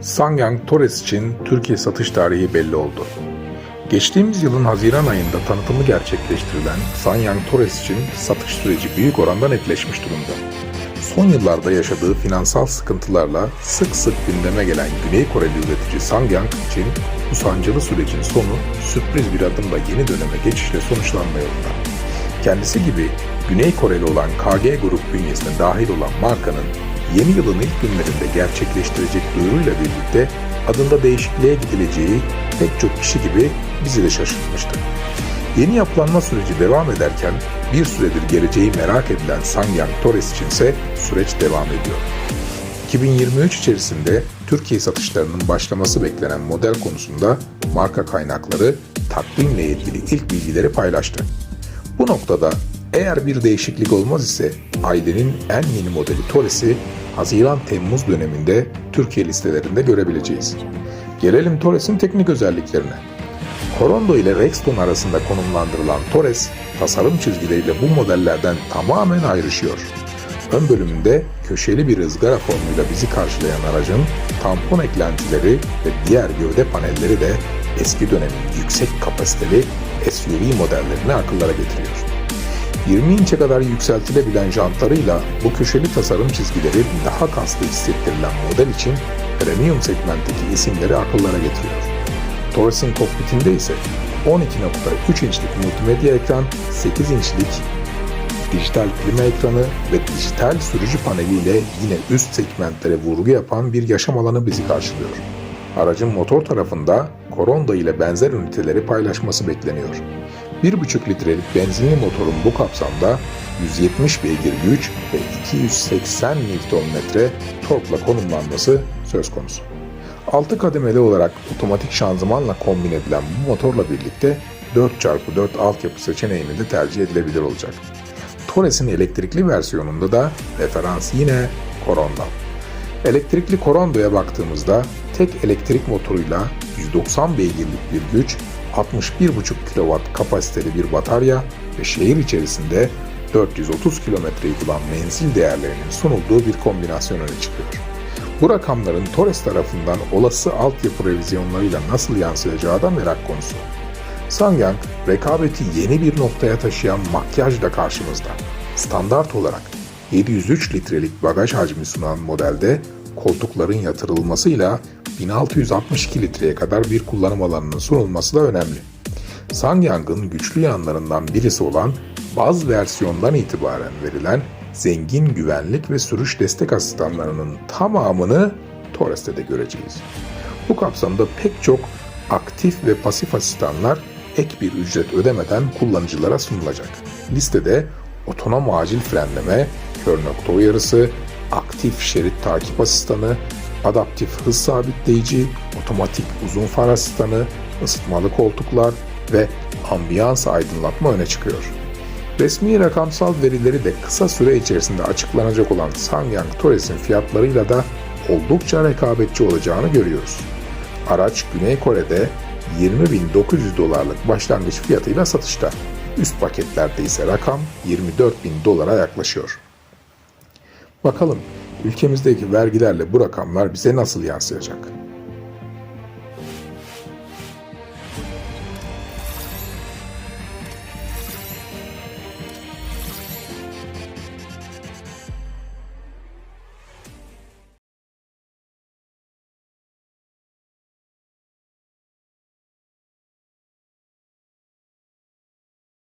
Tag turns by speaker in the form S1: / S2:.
S1: Sangyang Torres için Türkiye satış tarihi belli oldu. Geçtiğimiz yılın Haziran ayında tanıtımı gerçekleştirilen Sanyang Torres için satış süreci büyük oranda netleşmiş durumda. Son yıllarda yaşadığı finansal sıkıntılarla sık sık gündeme gelen Güney Koreli üretici Sangyang için bu sancılı sürecin sonu sürpriz bir adımla yeni döneme geçişle sonuçlanma yolunda. Kendisi gibi Güney Koreli olan KG Grup bünyesine dahil olan markanın yeni yılın ilk günlerinde gerçekleştirecek duyuruyla birlikte adında değişikliğe gidileceği pek çok kişi gibi bizi de şaşırtmıştı. Yeni yapılanma süreci devam ederken bir süredir geleceği merak edilen Sangyang Torres içinse süreç devam ediyor. 2023 içerisinde Türkiye satışlarının başlaması beklenen model konusunda marka kaynakları takvimle ilgili ilk bilgileri paylaştı. Bu noktada eğer bir değişiklik olmaz ise ailenin en yeni modeli Torres'i Haziran-Temmuz döneminde Türkiye listelerinde görebileceğiz. Gelelim Torres'in teknik özelliklerine. Corondo ile Rexton arasında konumlandırılan Torres, tasarım çizgileriyle bu modellerden tamamen ayrışıyor. Ön bölümünde köşeli bir ızgara formuyla bizi karşılayan aracın tampon eklentileri ve diğer gövde panelleri de eski dönemin yüksek kapasiteli SUV modellerini akıllara getiriyor. 20 inçe kadar yükseltilebilen jantlarıyla bu köşeli tasarım çizgileri daha kaslı hissettirilen model için premium segmentteki isimleri akıllara getiriyor. Torres'in kokpitinde ise 12.3 inçlik multimedya ekran, 8 inçlik dijital klima ekranı ve dijital sürücü paneliyle yine üst segmentlere vurgu yapan bir yaşam alanı bizi karşılıyor. Aracın motor tarafında Corolla ile benzer üniteleri paylaşması bekleniyor. 1,5 litrelik benzinli motorun bu kapsamda 170 beygir güç ve 280 Nm torkla konumlanması söz konusu. 6 kademeli olarak otomatik şanzımanla kombin edilen bu motorla birlikte 4x4 altyapı seçeneğini de tercih edilebilir olacak. Torres'in elektrikli versiyonunda da referans yine Corolla. Elektrikli Corondo'ya baktığımızda tek elektrik motoruyla 190 beygirlik bir güç, 61,5 kW kapasiteli bir batarya ve şehir içerisinde 430 kilometreyi bulan menzil değerlerinin sunulduğu bir kombinasyon öne çıkıyor. Bu rakamların Torres tarafından olası altyapı revizyonlarıyla nasıl yansıyacağı da merak konusu. Sangyang, rekabeti yeni bir noktaya taşıyan makyajla karşımızda. Standart olarak 703 litrelik bagaj hacmi sunan modelde koltukların yatırılmasıyla 1662 litreye kadar bir kullanım alanının sunulması da önemli. Sangyang'ın güçlü yanlarından birisi olan baz versiyondan itibaren verilen zengin güvenlik ve sürüş destek asistanlarının tamamını Torres'te de göreceğiz. Bu kapsamda pek çok aktif ve pasif asistanlar ek bir ücret ödemeden kullanıcılara sunulacak. Listede otonom acil frenleme, kör nokta uyarısı, aktif şerit takip asistanı, adaptif hız sabitleyici, otomatik uzun far asistanı, ısıtmalı koltuklar ve ambiyans aydınlatma öne çıkıyor. Resmi rakamsal verileri de kısa süre içerisinde açıklanacak olan Sangyang Torres'in fiyatlarıyla da oldukça rekabetçi olacağını görüyoruz. Araç Güney Kore'de 20.900 dolarlık başlangıç fiyatıyla satışta. Üst paketlerde ise rakam 24.000 dolara yaklaşıyor. Bakalım ülkemizdeki vergilerle bu rakamlar bize nasıl yansıyacak?